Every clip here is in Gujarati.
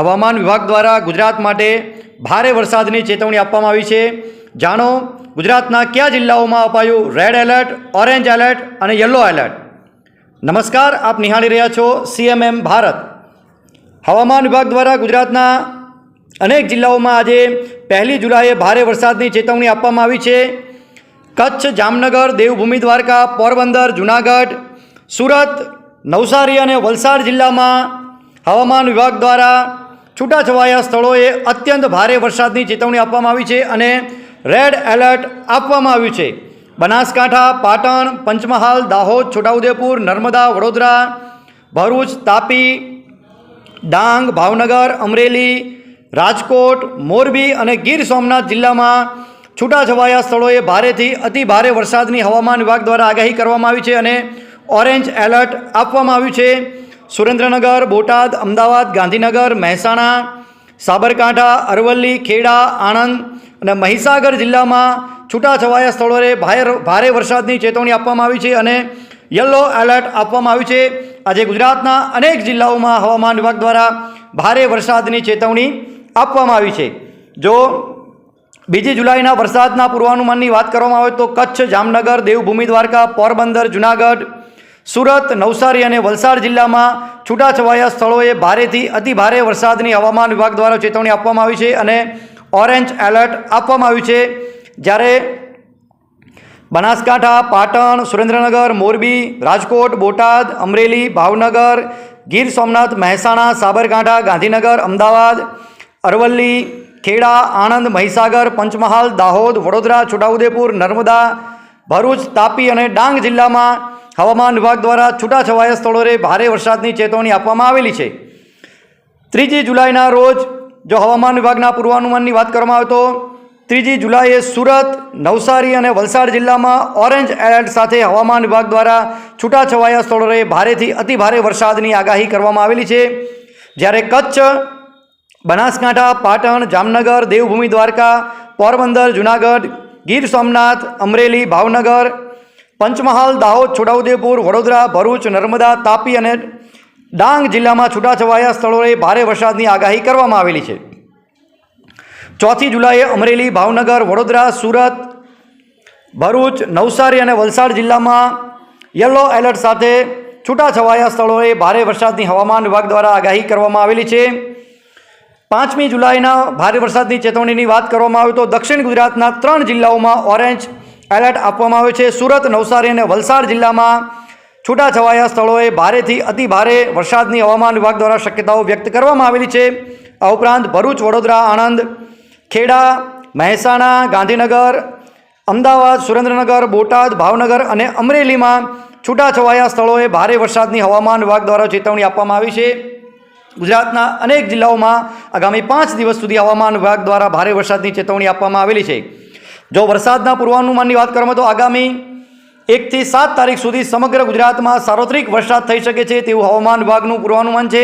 હવામાન વિભાગ દ્વારા ગુજરાત માટે ભારે વરસાદની ચેતવણી આપવામાં આવી છે. જાણો, ગુજરાતના કયા જિલ્લાઓમાં અપાયું રેડ એલર્ટ ઓરેન્જ એલર્ટ અને યલો એલર્ટ નમસ્કાર, આપ નિહાળી રહ્યા છો સીએમએમ ભારત. હવામાન વિભાગ દ્વારા ગુજરાતના અનેક જિલ્લાઓમાં આજે પહેલી જુલાઈએ ભારે વરસાદની ચેતવણી આપવામાં આવી છે. કચ્છ, જામનગર, દેવભૂમિ, દ્વારકા, પોરબંદર, જુનાગઢ, સુરત, નવસારી અને વલસાડ જિલ્લામાં હવામાન વિભાગ દ્વારા છૂટાછવાયા સ્થળોએ અત્યંત ભારે વરસાદની ચેતવણી આપવામાં આવી છે અને રેડ એલર્ટ આપવામાં આવ્યું છે. બનાસકાંઠા, પાટણ, પંચમહાલ, દાહોદ, છોટાઉદેપુર, નર્મદા, વડોદરા, ભરૂચ, તાપી, ડાંગ, ભાવનગર, અમરેલી, રાજકોટ, મોરબી અને ગીર સોમનાથ જિલ્લામાં છૂટાછવાયા સ્થળોએ ભારેથી અતિ ભારે વરસાદની હવામાન વિભાગ દ્વારા આગાહી કરવામાં આવી છે અને ઓરેન્જ એલર્ટ આપવામાં આવ્યું છે. સુરેન્દ્રનગર, બોટાદ, અમદાવાદ, ગાંધીનગર, મહેસાણા, સાબરકાંઠા, અરવલ્લી, ખેડા, આણંદ અને મહીસાગર જિલ્લામાં છૂટાછવાયા સ્થળોએ ભારે વરસાદની ચેતવણી આપવામાં આવી છે અને યલો એલર્ટ આપવામાં આવ્યું છે. આજે ગુજરાતના અનેક જિલ્લાઓમાં હવામાન વિભાગ દ્વારા ભારે વરસાદની ચેતવણી આપવામાં આવી છે. જો બીજી જુલાઈના વરસાદના પૂર્વાનુમાનની વાત કરવામાં આવે તો કચ્છ, જામનગર, દેવભૂમિ દ્વારકા, પોરબંદર, જુનાગઢ સુરત, નવસારી અને વલસાડ જિલ્લામાં છૂટાછવાયા સ્થળોએ ભારેથી અતિ ભારે વરસાદની હવામાન વિભાગ દ્વારા ચેતવણી આપવામાં આવી છે અને ઓરેન્જ એલર્ટ આપવામાં આવ્યું છે. જ્યારે બનાસકાંઠા, પાટણ, સુરેન્દ્રનગર, મોરબી, રાજકોટ, બોટાદ, અમરેલી, ભાવનગર, ગીર સોમનાથ, મહેસાણા, સાબરકાંઠા, ગાંધીનગર, અમદાવાદ, અરવલ્લી, ખેડા, આણંદ, મહીસાગર, પંચમહાલ, દાહોદ, વડોદરા, છોટાઉદેપુર, નર્મદા, ભરૂચ, તાપી અને ડાંગ જિલ્લામાં હવામાન વિભાગ દ્વારા છૂટાછવાયા સ્થળોએ ભારે વરસાદની ચેતવણી આપવામાં આવેલી છે. ત્રીજી જુલાઈના રોજ જો હવામાન વિભાગના પૂર્વાનુમાનની વાત કરવામાં આવે તો ત્રીજી જુલાઈએ સુરત, નવસારી અને વલસાડ જિલ્લામાં ઓરેન્જ એલર્ટ સાથે હવામાન વિભાગ દ્વારા છૂટાછવાયા સ્થળોએ ભારેથી અતિ ભારે વરસાદની આગાહી કરવામાં આવેલી છે. જ્યારે કચ્છ, બનાસકાંઠા, પાટણ, જામનગર, દેવભૂમિ, દ્વારકા, પોરબંદર, જુનાગઢ, ગીર સોમનાથ, અમરેલી, ભાવનગર પંચમહાલ, દાહોદ, છોટાઉદેપુર, વડોદરા, ભરૂચ, નર્મદા, તાપી અને ડાંગ જિલ્લામાં છૂટાછવાયા સ્થળોએ ભારે વરસાદની આગાહી કરવામાં આવેલી છે. ચોથી જુલાઈએ અમરેલી, ભાવનગર, વડોદરા, સુરત, ભરૂચ, નવસારી અને વલસાડ જિલ્લામાં યલો એલર્ટ સાથે છૂટાછવાયા સ્થળોએ ભારે વરસાદની હવામાન વિભાગ દ્વારા આગાહી કરવામાં આવેલી છે. પાંચમી જુલાઈના ભારે વરસાદની ચેતવણીની વાત કરવામાં આવે તો દક્ષિણ ગુજરાતના ત્રણ જિલ્લાઓમાં ઓરેન્જ એલર્ટ આપવામાં આવ્યો છે. સુરત, નવસારી અને વલસાડ જિલ્લામાં છૂટાછવાયા સ્થળોએ ભારેથી અતિ ભારે વરસાદની હવામાન વિભાગ દ્વારા શક્યતાઓ વ્યક્ત કરવામાં આવેલી છે. આ ઉપરાંત ભરૂચ, વડોદરા, આણંદ, ખેડા, મહેસાણા, ગાંધીનગર, અમદાવાદ, સુરેન્દ્રનગર, બોટાદ, ભાવનગર અને અમરેલીમાં છૂટાછવાયા સ્થળોએ ભારે વરસાદની હવામાન વિભાગ દ્વારા ચેતવણી આપવામાં આવી છે. ગુજરાતના અનેક જિલ્લાઓમાં આગામી પાંચ દિવસ સુધી હવામાન વિભાગ દ્વારા ભારે વરસાદની ચેતવણી આપવામાં આવેલી છે. જો વરસાદના પૂર્વાનુમાનની વાત કરવામાં તો આગામી એકથી સાત તારીખ સુધી સમગ્ર ગુજરાતમાં સાર્વત્રિક વરસાદ થઈ શકે છે તેવું હવામાન વિભાગનું પૂર્વાનુમાન છે.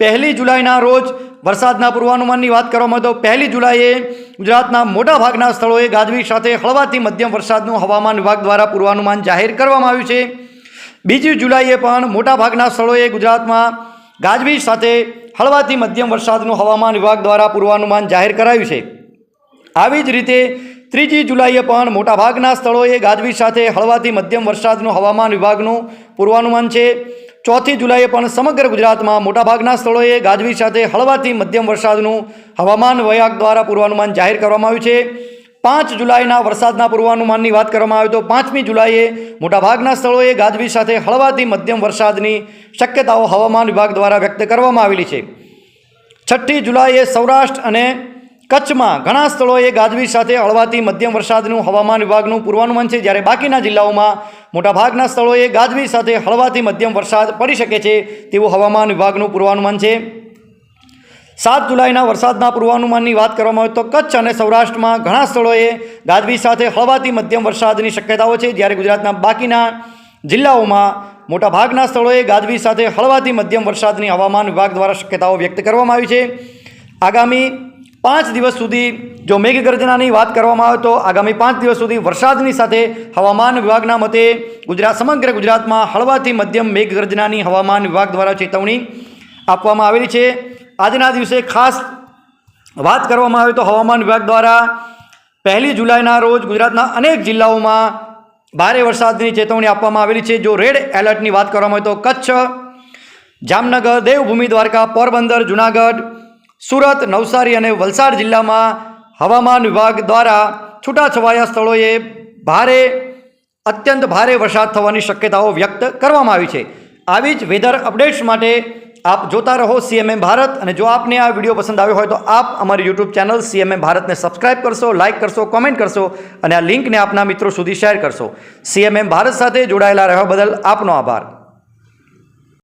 પહેલી જુલાઈના રોજ વરસાદના પૂર્વાનુમાનની વાત કરવામાં તો પહેલી જુલાઈએ ગુજરાતના મોટાભાગના સ્થળોએ ગાજવી સાથે હળવાથી મધ્યમ વરસાદનું હવામાન વિભાગ દ્વારા પૂર્વાનુમાન જાહેર કરવામાં આવ્યું છે. બીજી જુલાઈએ પણ મોટાભાગના સ્થળોએ ગુજરાતમાં ગાજવી સાથે હળવાથી મધ્યમ વરસાદનું હવામાન વિભાગ દ્વારા પૂર્વાનુમાન જાહેર કરાયું છે. આવી જ રીતે ત્રીજી જુલાઈએ પણ મોટાભાગના સ્થળોએ ગાજવીજ સાથે હળવાથી મધ્યમ વરસાદનું હવામાન વિભાગનું પૂર્વાનુમાન છે. ચોથી જુલાઈએ પણ સમગ્ર ગુજરાતમાં મોટાભાગના સ્થળોએ ગાજવીજ સાથે હળવાથી મધ્યમ વરસાદનું હવામાન વિભાગ દ્વારા પૂર્વાનુમાન જાહેર કરવામાં આવ્યું છે. પાંચ જુલાઈના વરસાદના પૂર્વાનુમાનની વાત કરવામાં આવે તો પાંચમી જુલાઈએ મોટાભાગના સ્થળોએ ગાજવીજ સાથે હળવાથી મધ્યમ વરસાદની શક્યતાઓ હવામાન વિભાગ દ્વારા વ્યક્ત કરવામાં આવેલી છે. છઠ્ઠી જુલાઈએ સૌરાષ્ટ્ર અને કચ્છમાં ઘણા સ્થળોએ ગાજવીજ સાથે હળવાથી મધ્યમ વરસાદનું હવામાન વિભાગનું પૂર્વાનુમાન છે. જ્યારે બાકીના જિલ્લાઓમાં મોટાભાગના સ્થળોએ ગાજવીજ સાથે હળવાથી મધ્યમ વરસાદ પડી શકે છે તેવું હવામાન વિભાગનું પૂર્વાનુમાન છે. સાત જુલાઈના વરસાદના પૂર્વાનુમાનની વાત કરવામાં આવે તો કચ્છ અને સૌરાષ્ટ્રમાં ઘણા સ્થળોએ ગાજવીજ સાથે હળવાથી મધ્યમ વરસાદની શક્યતાઓ છે. જ્યારે ગુજરાતના બાકીના જિલ્લાઓમાં મોટાભાગના સ્થળોએ ગાજવીજ સાથે હળવાથી મધ્યમ વરસાદની હવામાન વિભાગ દ્વારા શક્યતાઓ વ્યક્ત કરવામાં આવી છે. આગામી પાંચ દિવસ સુધી જો મેઘગર્જનાની વાત કરવામાં આવે તો આગામી પાંચ દિવસ સુધી વરસાદની સાથે હવામાન વિભાગના મતે ગુજરાત, સમગ્ર ગુજરાતમાં હળવાથી મધ્યમ મેઘગર્જનાની હવામાન વિભાગ દ્વારા ચેતવણી આપવામાં આવેલી છે. આજના દિવસે ખાસ વાત કરવામાં આવે તો હવામાન વિભાગ દ્વારા પહેલી જુલાઈના રોજ ગુજરાતના અનેક જિલ્લાઓમાં ભારે વરસાદની ચેતવણી આપવામાં આવેલી છે. જો રેડ એલર્ટની વાત કરવામાં આવે તો કચ્છ, જામનગર, દેવભૂમિ, દ્વારકા, પોરબંદર, જુનાગઢ સુરત, નવસારી અને વલસાડ જિલ્લામાં હવામાન વિભાગ દ્વારા છૂટાછવાયા સ્થળોએ ભારે, અત્યંત ભારે વરસાદ થવાની શક્યતાઓ વ્યક્ત કરવામાં આવી છે. આવી જ વેધર અપડેટ્સ માટે આપ જોતા રહો સીએમએમ ભારત અને જો આપને આ વીડિયો પસંદ આવ્યો હોય તો આપ અમારી યુટ્યુબ ચેનલ સીએમએમ ભારતને સબસ્ક્રાઇબ કરશો લાઇક કરશો કોમેન્ટ કરશો અને આ લિંકને આપના મિત્રો સુધી શેર કરશો. સીએમએમ ભારત સાથે જોડાયેલા રહેવા બદલ આપનો આભાર.